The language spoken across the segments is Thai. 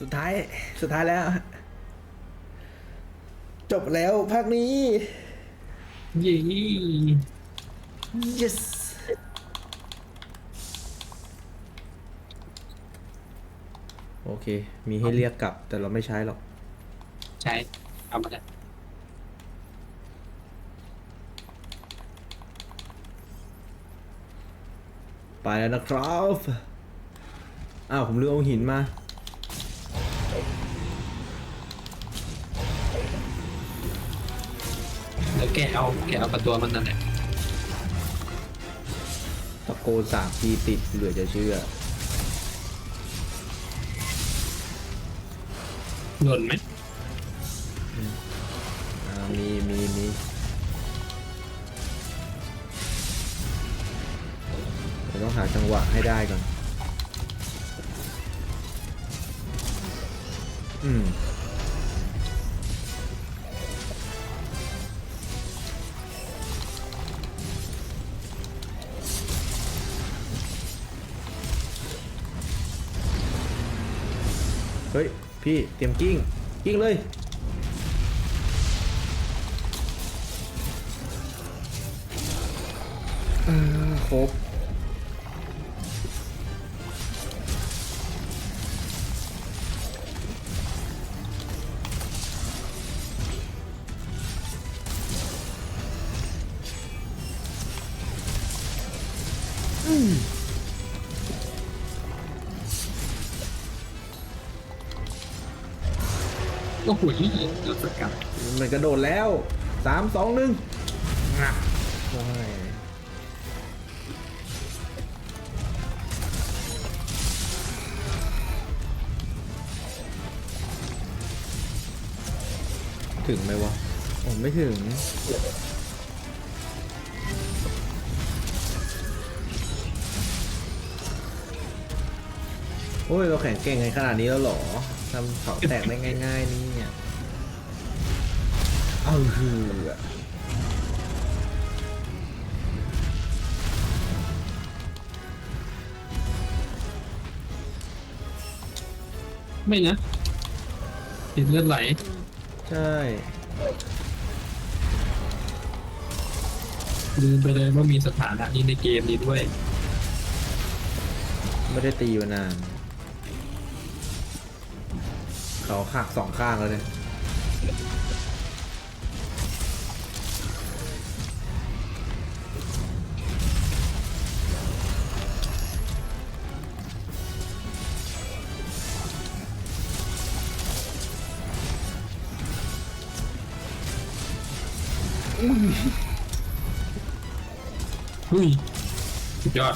สุดท้าย สุดท้ายแล้ว จบแล้วภาคนี้ ยี่ yes โอเค มีให้เรียกกลับ แต่เราไม่ใช้หรอก ใช่เอามาเลยไปแล้วนะครับ อ้าว ผมลืมเอาหินมา แล้วแกเอาแกเอาประตัวมันนั่นแหละตะโกนสามทีติดเหลือจะเชื่อ หล่นไหมอ่ามีมีมีเดี๋ยวต้องหาจังหวะให้ได้ก่อน อืม พี่เตรียมกิ้ง กิ้งเลยอ่าครบ โอ้โหยี่รถสกัดมันกระโดดแล้วสามสองหนึ่งงับโอ้ยถึงไหมวะผมไม่ถึง โอ้ย เราแข่งเก่งในขนาดนี้แล้วหรอ ทำเขาแตกได้ง่าย ๆ นี่เนี่ยเอาคือไม่นะติดเลือดไหล ใช่ลืมไปเลยว่ามีสถานะนี้ในเกมนี้ด้วย ไม่ได้ตีมานาน เขาหักสองข้างแล้วเนี่ยเฮ้ยสุดยอด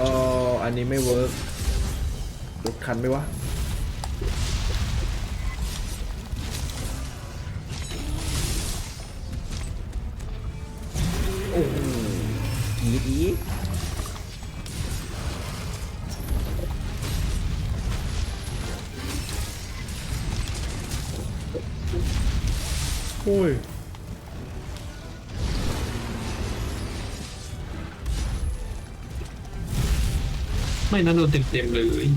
อออันนี้ไม่เวิร์กรถคันไหมวะโอ้โหกรีดอีกโอ้ย ไม่นะโดนเต็มๆเลย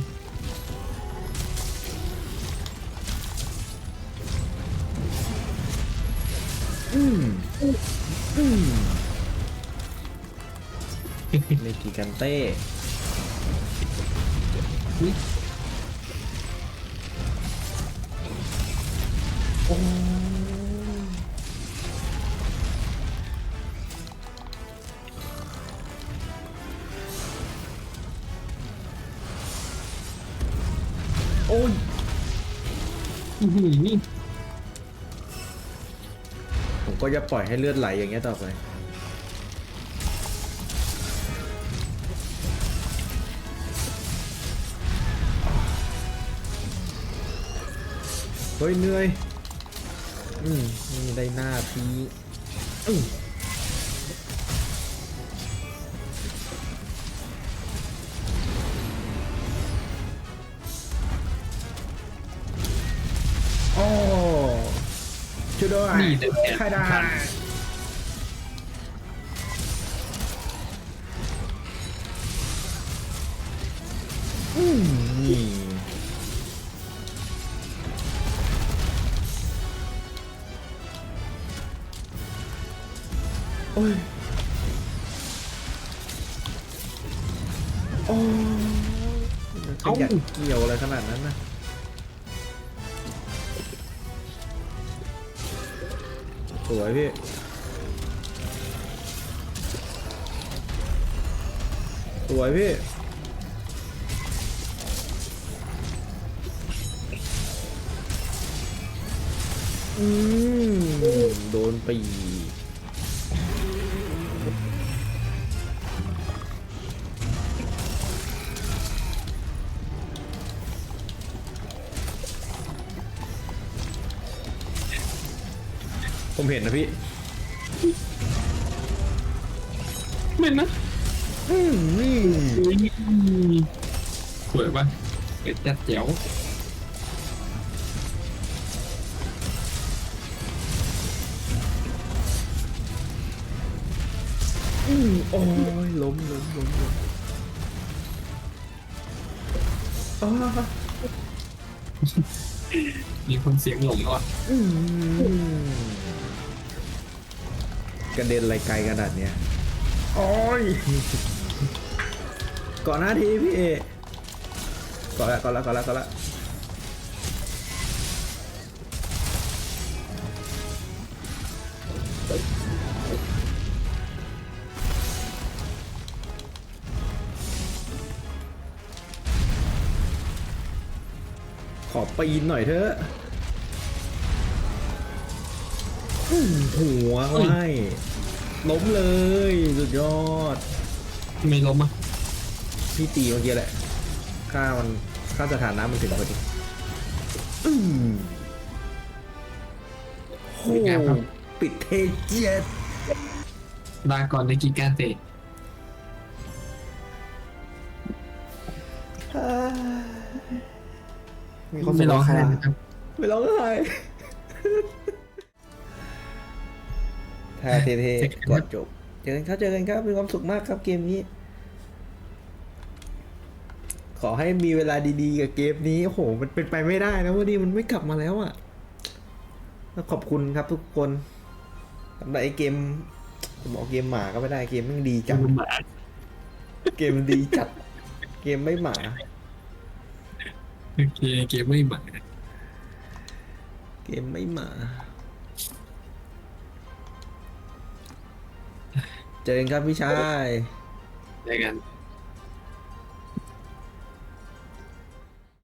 อืมอืมเลกิกันเต้โอ้ โอ้ยอือหือผมก็จะปล่อยให้เลือดไหลอย่างเงี้ยต่อไป เฮ้ยเหนื่อย อืมนี่ได้หน้าพีอืม ด้วยนี่เดี๋ค่าได้อืมนี่โอ้ยโอ้ยมันจะอยากเกี่ยวอะไรขนาดนั้นนะ สวยพี่สวยพี่อืมโดนปี ผมเห็นนะพี่ไม่นะอืมนี่สวยปะเป็ดจัดแจ๋วอืมโอ้ยล้มล้มล้มล้มอ้ามีคนเสียงหลงแล้วอะอืม กระเด็นอะไรไกลขนาดเนี้ยโอ้ยก่อนหน้าทีพี่เอก่อนละก่อนละก่อนละก่อนละขอปีนหน่อยเถอะ หัวไว้ล้มเลย สุดยอด ไม่ล้มอะพี่ตีเมื่อกี้แหละค่ามันค่าสถานะมันถึงพอดีอืมโหปิดเทเจ็ดลาก่อนในกีการเตะมีความสุไม่ขร้องไห้แล้วนะครับไม่ร้องไห้ ถ้าเท่ๆกดจบ เจอกันครับเจอกันครับมีความสุขมากครับเกมนี้ ขอให้มีเวลาดีๆกับเกมนี้โอ้โหมันเป็นไปไม่ได้นะวันนี้มันไม่กลับมาแล้วอะแล้วขอบคุณครับทุกคนสำหรับไอ้เกมจะบอกเกมหมาก็ไม่ได้เกมมันดีจังหมาเกมมันดีจัดเกมไม่หมาโอเคเกมไม่หมาเกมไม่หมา เจอกันครับพี่ชาย เจอกัน